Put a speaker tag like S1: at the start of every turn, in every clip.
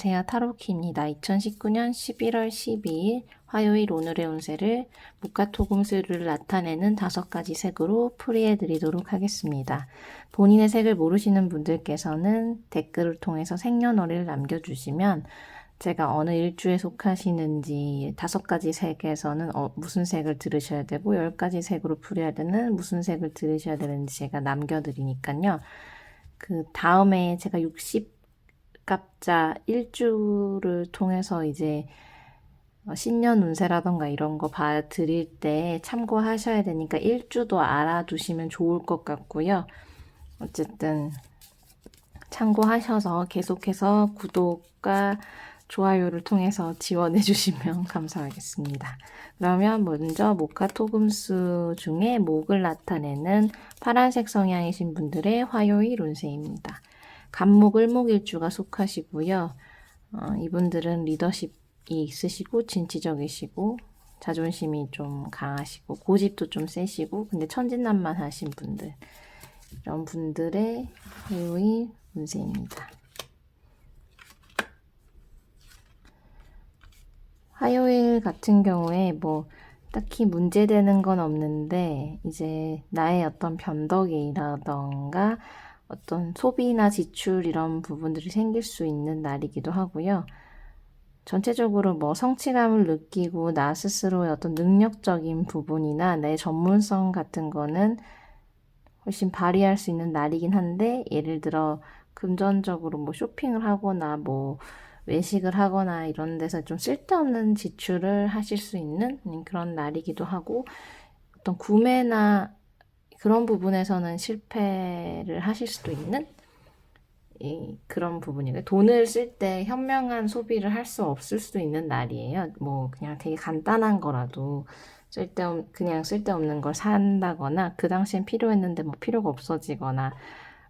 S1: 안녕하세요. 타로키입니다. 2019년 11월 12일 화요일 오늘의 운세를 무카토금수를 나타내는 다섯 가지 색으로 풀이해 드리도록 하겠습니다. 본인의 색을 모르시는 분들께서는 댓글을 통해서 생년월일을 남겨주시면 제가 어느 일주에 속하시는지 다섯 가지 색에서는 어, 무슨 색을 들으셔야 되고 열 가지 색으로 풀어야 되는 무슨 색을 들으셔야 되는지 제가 남겨드리니까요. 그 다음에 제가 60 갑자 일주를 통해서 이제 어, 신년 운세라던가 이런 거 봐 드릴 때 참고하셔야 되니까 일주도 알아두시면 좋을 것 같고요. 어쨌든 참고하셔서 계속해서 구독과 좋아요를 통해서 지원해 주시면 감사하겠습니다. 그러면 먼저 모카토금수 중에 목을 나타내는 파란색 성향이신 분들의 화요일 운세입니다. 간목, 을목일주가 속하시고요. 어, 이분들은 리더십이 있으시고 진취적이시고 자존심이 좀 강하시고 고집도 좀 세시고 근데 천진난만 하신 분들 이런 분들의 화요일 운세입니다. 화요일 같은 경우에 뭐 딱히 문제되는 건 없는데 이제 나의 어떤 변덕이라던가 어떤 소비나 지출 이런 부분들이 생길 수 있는 날이기도 하고요. 전체적으로 뭐 성취감을 느끼고 나 스스로의 어떤 능력적인 부분이나 내 전문성 같은 거는 훨씬 발휘할 수 있는 날이긴 한데 예를 들어 금전적으로 뭐 쇼핑을 하거나 뭐 외식을 하거나 이런 데서 좀 쓸데없는 지출을 하실 수 있는 그런 날이기도 하고 어떤 구매나 그런 부분에서는 실패를 하실 수도 있는 이 그런 부분이에요. 돈을 쓸 때 현명한 소비를 할 수 없을 수도 있는 날이에요. 뭐 그냥 되게 간단한 거라도 쓸데 그냥 쓸데없는 걸 산다거나 그 당시엔 필요했는데 뭐 필요가 없어지거나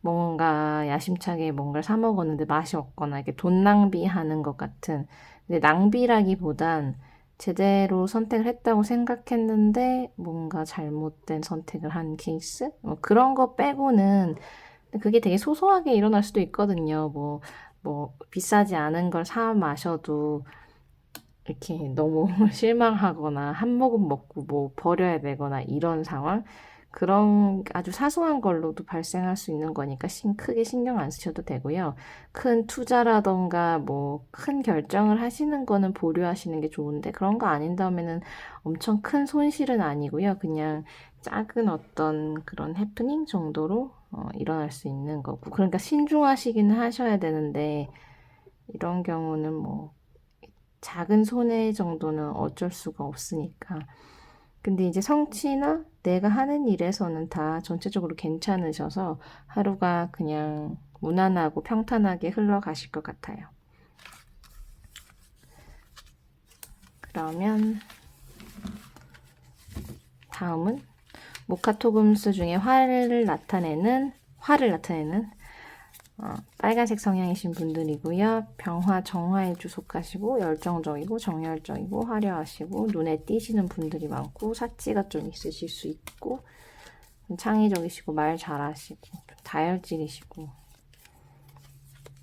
S1: 뭔가 야심차게 뭔가를 사 먹었는데 맛이 없거나 이렇게 돈 낭비하는 것 같은 근데 낭비라기보단 제대로 선택을 했다고 생각했는데 뭔가 잘못된 선택을 한 케이스 뭐 그런 거 빼고는 그게 되게 소소하게 일어날 수도 있거든요. 뭐, 뭐, 비싸지 않은 걸 사 마셔도 이렇게 너무 실망하거나 한 모금 먹고 뭐 버려야 되거나 이런 상황. 그런 아주 사소한 걸로도 발생할 수 있는 거니까 신, 크게 신경 안 쓰셔도 되고요. 큰 투자라던가 뭐 큰 결정을 하시는 거는 보류하시는 게 좋은데 그런 거 아닌 다음에는 엄청 큰 손실은 아니고요. 그냥 작은 어떤 그런 해프닝 정도로 어, 일어날 수 있는 거고. 그러니까 신중하시기는 하셔야 되는데 이런 경우는 뭐 작은 손해 정도는 어쩔 수가 없으니까. 근데 이제 성취나 내가 하는 일에서는 다 전체적으로 괜찮으셔서 하루가 그냥 무난하고 평탄하게 흘러가실 것 같아요. 그러면 다음은 모카토금수 중에 화를 나타내는 화를 나타내는 어, 빨간색 성향이신 분들이고요. 병화, 정화에 주속하시고 열정적이고 정열적이고 화려하시고 눈에 띄시는 분들이 많고 사치가 좀 있으실 수 있고 창의적이시고 말 잘하시고 다혈질이시고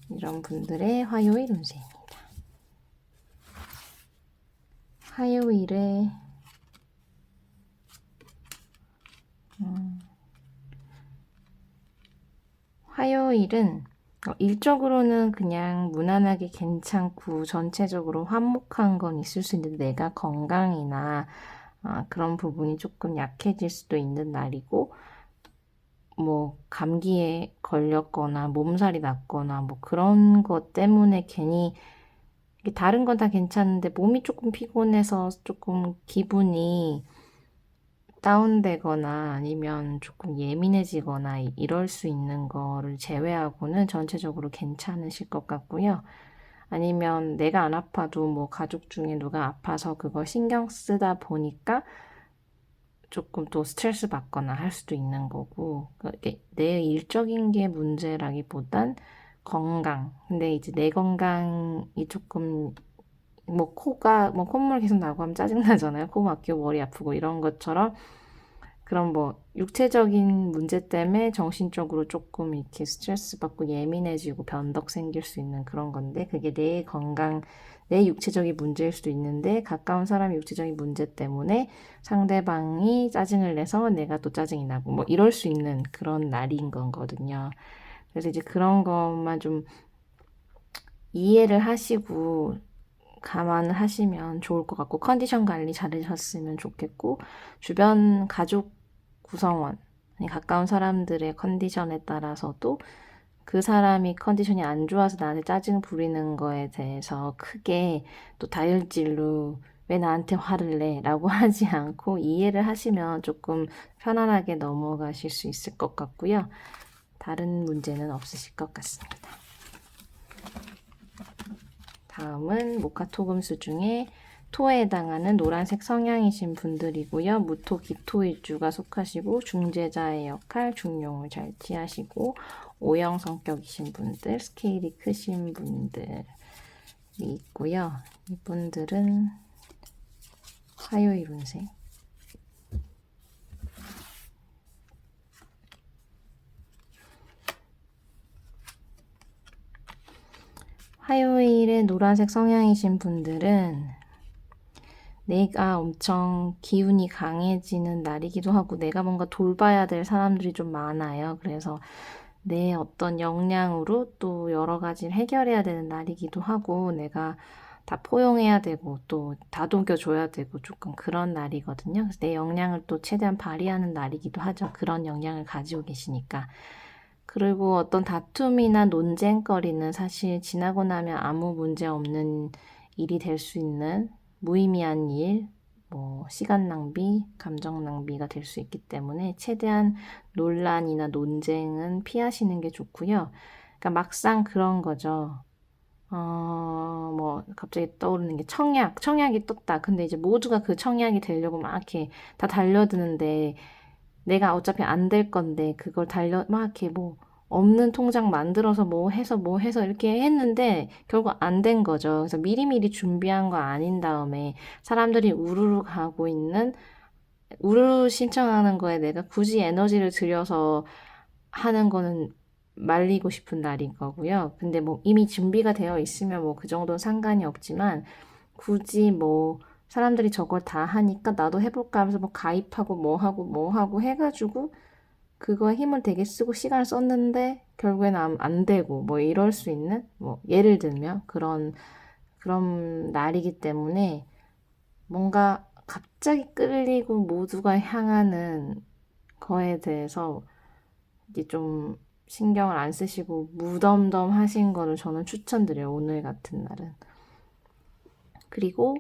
S1: 이런 분들의 화요일 운세입니다. 화요일에 화요일은 어, 일적으로는 그냥 무난하게 괜찮고 전체적으로 화목한 건 있을 수 있는데 내가 건강이나 아, 그런 부분이 조금 약해질 수도 있는 날이고 뭐 감기에 걸렸거나 몸살이 났거나 뭐 그런 것 때문에 괜히 다른 건 다 괜찮은데 몸이 조금 피곤해서 조금 기분이 다운되거나 아니면 조금 예민해지거나 이럴 수 있는 거를 제외하고는 전체적으로 괜찮으실 것 같고요. 아니면 내가 안 아파도 뭐 가족 중에 누가 아파서 그거 신경 쓰다 보니까 조금 또 스트레스 받거나 할 수도 있는 거고 내 일적인 게 문제라기보단 건강. 근데 이제 내 건강이 조금 뭐 코가 뭐 콧물 계속 나고 하면 짜증 나잖아요. 코 막히고 머리 아프고 이런 것처럼 그런 뭐 육체적인 문제 때문에 정신적으로 조금 이렇게 스트레스 받고 예민해지고 변덕 생길 수 있는 그런 건데 그게 내 건강, 내 육체적인 문제일 수도 있는데 가까운 사람의 육체적인 문제 때문에 상대방이 짜증을 내서 내가 또 짜증이 나고 뭐 이럴 수 있는 그런 날인 거거든요. 그래서 이제 그런 것만 좀 이해를 하시고 감안을 하시면 좋을 것 같고 컨디션 관리 잘하셨으면 좋겠고 주변 가족 구성원 가까운 사람들의 컨디션에 따라서도 그 사람이 컨디션이 안 좋아서 나한테 짜증 부리는 거에 대해서 크게 또 다혈질로 왜 나한테 화를 내? 라고 하지 않고 이해를 하시면 조금 편안하게 넘어가실 수 있을 것 같고요. 다른 문제는 없으실 것 같습니다. 다음은 모카토금수 중에 토에 해당하는 노란색 성향이신 분들이고요. 무토 기토일주가 속하시고 중재자의 역할, 중용을 잘 취하시고 O형 성격이신 분들, 스케일이 크신 분들이 있고요. 이분들은 화요일 운세. 화요일에 노란색 성향이신 분들은 내가 엄청 기운이 강해지는 날이기도 하고 내가 뭔가 돌봐야 될 사람들이 좀 많아요. 그래서 내 어떤 역량으로 또 여러 가지를 해결해야 되는 날이기도 하고 내가 다 포용해야 되고 또 다독여줘야 되고 조금 그런 날이거든요. 그래서 내 역량을 또 최대한 발휘하는 날이기도 하죠. 그런 역량을 가지고 계시니까. 그리고 어떤 다툼이나 논쟁거리는 사실 지나고 나면 아무 문제 없는 일이 될 수 있는 무의미한 일, 뭐 시간 낭비, 감정 낭비가 될 수 있기 때문에 최대한 논란이나 논쟁은 피하시는 게 좋고요. 그러니까 막상 그런 거죠. 어, 뭐 갑자기 떠오르는 게 청약, 청약이 떴다. 근데 이제 모두가 그 청약이 되려고 막 이렇게 다 달려드는데 내가 어차피 안 될 건데 그걸 달려 막 이렇게 뭐 없는 통장 만들어서 뭐 해서 뭐 해서 이렇게 했는데 결국 안 된 거죠. 그래서 미리미리 준비한 거 아닌 다음에 사람들이 우르르 가고 있는 우르르 신청하는 거에 내가 굳이 에너지를 들여서 하는 거는 말리고 싶은 날인 거고요. 근데 뭐 이미 준비가 되어 있으면 뭐 그 정도는 상관이 없지만 굳이 뭐 사람들이 저걸 다 하니까 나도 해볼까 하면서 뭐 가입하고 뭐 하고 뭐 하고 해가지고 그거에 힘을 되게 쓰고 시간을 썼는데 결국에는 안, 안 되고 뭐 이럴 수 있는 뭐 예를 들면 그런 그런 날이기 때문에 뭔가 갑자기 끌리고 모두가 향하는 거에 대해서 이제 좀 신경을 안 쓰시고 무덤덤 하신 거를 저는 추천드려요. 오늘 같은 날은. 그리고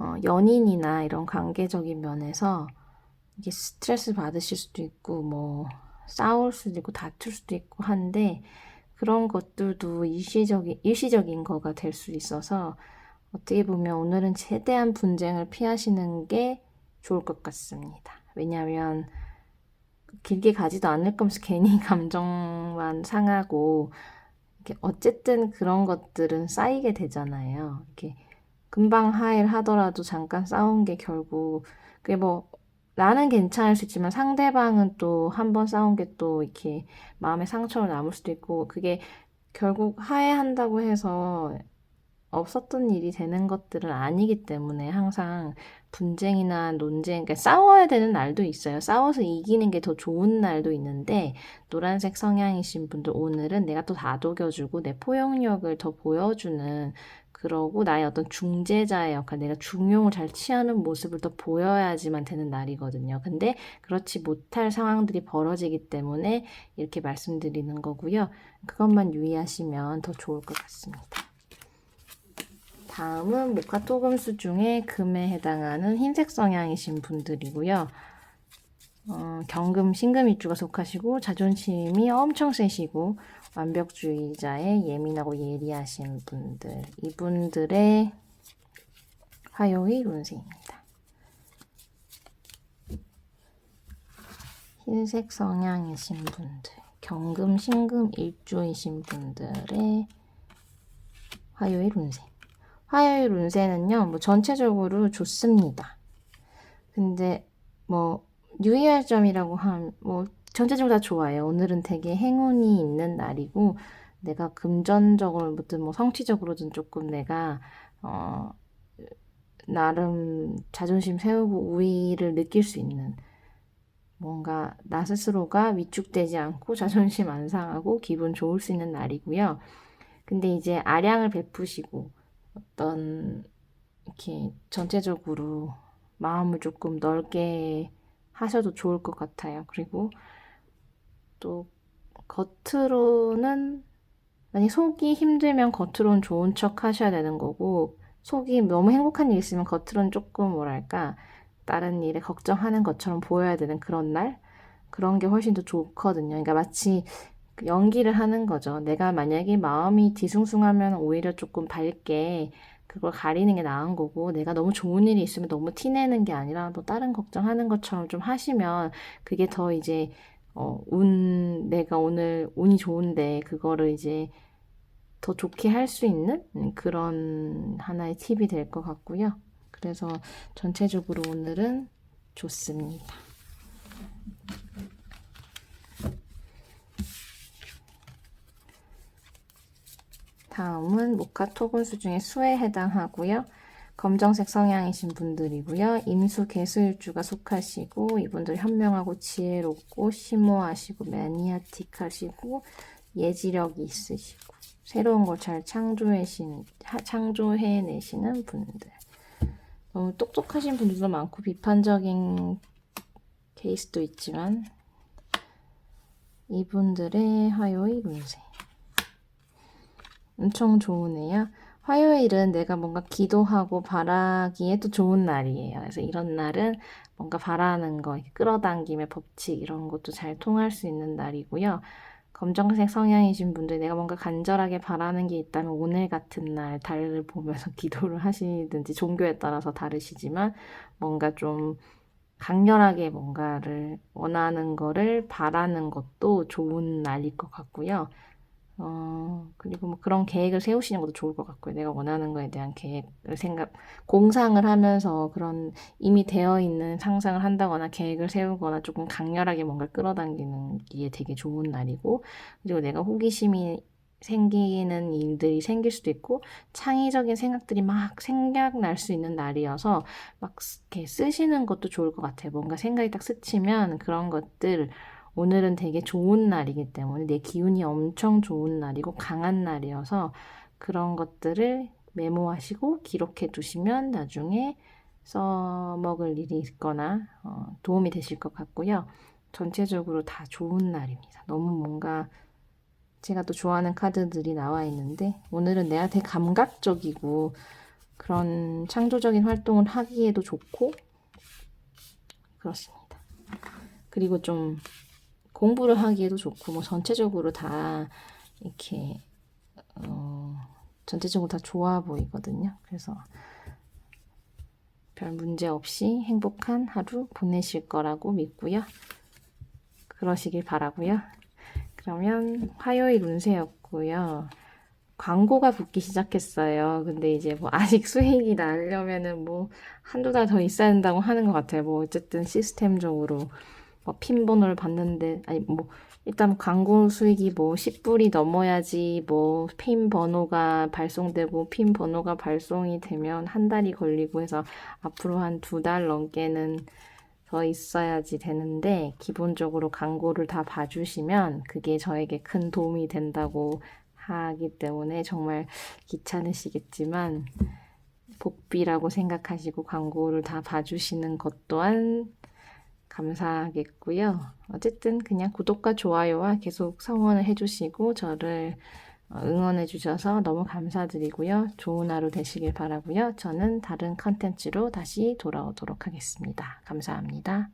S1: 어, 연인이나 이런 관계적인 면에서 이게 스트레스 받으실 수도 있고 뭐 싸울 수도 있고 다툴 수도 있고 한데 그런 것들도 일시적인 일시적인 거가 될 수 있어서 어떻게 보면 오늘은 최대한 분쟁을 피하시는 게 좋을 것 같습니다. 왜냐하면 길게 가지도 않을 거면서 괜히 감정만 상하고 어쨌든 그런 것들은 쌓이게 되잖아요. 이렇게 금방 하일 하더라도 잠깐 싸운 게 결국 그게 뭐 나는 괜찮을 수 있지만 상대방은 또 한 번 싸운 게 또 이렇게 마음에 상처로 남을 수도 있고 그게 결국 화해한다고 해서 없었던 일이 되는 것들은 아니기 때문에 항상 분쟁이나 논쟁, 그러니까 싸워야 되는 날도 있어요. 싸워서 이기는 게 더 좋은 날도 있는데 노란색 성향이신 분들 오늘은 내가 또 다독여주고 내 포용력을 더 보여주는 그러고 나의 어떤 중재자의 역할, 내가 중용을 잘 취하는 모습을 더 보여야지만 되는 날이거든요. 근데 그렇지 못할 상황들이 벌어지기 때문에 이렇게 말씀드리는 거고요. 그것만 유의하시면 더 좋을 것 같습니다. 다음은 모카토금수 중에 금에 해당하는 흰색 성향이신 분들이고요. 어, 경금, 신금 일주가 속하시고 자존심이 엄청 세시고 완벽주의자에 예민하고 예리하신 분들 이분들의 화요일 운세입니다. 흰색 성향이신 분들 경금, 신금 일주이신 분들의 화요일 운세 화요일 운세는요 뭐 전체적으로 좋습니다. 근데 뭐 유의할 점이라고 하면 뭐 전체적으로 다 좋아요. 오늘은 되게 행운이 있는 날이고 내가 금전적으로든 뭐 성취적으로든 조금 내가 어 나름 자존심 세우고 우위를 느낄 수 있는 뭔가 나 스스로가 위축되지 않고 자존심 안 상하고 기분 좋을 수 있는 날이고요. 근데 이제 아량을 베푸시고 어떤 이렇게 전체적으로 마음을 조금 넓게 하셔도 좋을 것 같아요. 그리고 또 겉으로는 만약 속이 힘들면 겉으로는 좋은 척 하셔야 되는 거고 속이 너무 행복한 일 있으면 겉으로는 조금 뭐랄까 다른 일에 걱정하는 것처럼 보여야 되는 그런 날 그런 게 훨씬 더 좋거든요. 그러니까 마치 그 연기를 하는 거죠. 내가 만약에 마음이 뒤숭숭하면 오히려 조금 밝게 그걸 가리는 게 나은 거고 내가 너무 좋은 일이 있으면 너무 티내는 게 아니라 또 다른 걱정하는 것처럼 좀 하시면 그게 더 이제 어, 운 내가 오늘 운이 좋은데 그거를 이제 더 좋게 할 수 있는 음, 그런 하나의 팁이 될 것 같고요. 그래서 전체적으로 오늘은 좋습니다. 다음은 모카 토분수 중에 수에 해당하고요. 검정색 성향이신 분들이고요. 임수 개수일주가 속하시고 이분들 현명하고 지혜롭고 심오하시고 매니아틱하시고 예지력이 있으시고 새로운 걸 잘 창조해내시는 분들. 너무 똑똑하신 분들도 많고 비판적인 케이스도 있지만 이분들의 화요일 운세 엄청 좋으네요. 화요일은 내가 뭔가 기도하고 바라기에도 좋은 날이에요. 그래서 이런 날은 뭔가 바라는 거, 끌어당김의 법칙 이런 것도 잘 통할 수 있는 날이고요. 검정색 성향이신 분들 내가 뭔가 간절하게 바라는 게 있다면 오늘 같은 날 달을 보면서 기도를 하시든지 종교에 따라서 다르시지만 뭔가 좀 강렬하게 뭔가를 원하는 거를 바라는 것도 좋은 날일 것 같고요. 어, 그리고 뭐 그런 계획을 세우시는 것도 좋을 것 같고요. 내가 원하는 거에 대한 계획을 생각, 공상을 하면서 그런 이미 되어 있는 상상을 한다거나 계획을 세우거나 조금 강렬하게 뭔가를 끌어당기는 게 되게 좋은 날이고, 그리고 내가 호기심이 생기는 일들이 생길 수도 있고, 창의적인 생각들이 막 생각날 수 있는 날이어서 막 이렇게 쓰시는 것도 좋을 것 같아요. 뭔가 생각이 딱 스치면 그런 것들, 오늘은 되게 좋은 날이기 때문에 내 기운이 엄청 좋은 날이고 강한 날이어서 그런 것들을 메모하시고 기록해 두시면 나중에 써먹을 일이 있거나 어, 도움이 되실 것 같고요. 전체적으로 다 좋은 날입니다. 너무 뭔가 제가 또 좋아하는 카드들이 나와 있는데 오늘은 되게 감각적이고 그런 창조적인 활동을 하기에도 좋고 그렇습니다. 그리고 좀 공부를 하기에도 좋고 뭐 전체적으로 다 이렇게 어, 전체적으로 다 좋아 보이거든요. 그래서 별 문제 없이 행복한 하루 보내실 거라고 믿고요. 그러시길 바라고요. 그러면 화요일 운세였고요. 광고가 붙기 시작했어요. 근데 이제 뭐 아직 수익이 나려면은 뭐 한두 달 더 있어야 된다고 하는 것 같아요. 뭐 어쨌든 시스템적으로 뭐 핀 번호를 봤는데 아니 뭐 일단 광고 수익이 뭐 10불이 넘어야지 뭐 핀 번호가 발송되고 핀 번호가 발송이 되면 한 달이 걸리고 해서 앞으로 한 두 달 넘게는 더 있어야지 되는데 기본적으로 광고를 다 봐주시면 그게 저에게 큰 도움이 된다고 하기 때문에 정말 귀찮으시겠지만 복비라고 생각하시고 광고를 다 봐주시는 것 또한 감사하겠고요. 어쨌든 그냥 구독과 좋아요와 계속 성원을 해주시고 저를 어, 응원해 주셔서 너무 감사드리고요. 좋은 하루 되시길 바라고요. 저는 다른 컨텐츠로 다시 돌아오도록 하겠습니다. 감사합니다.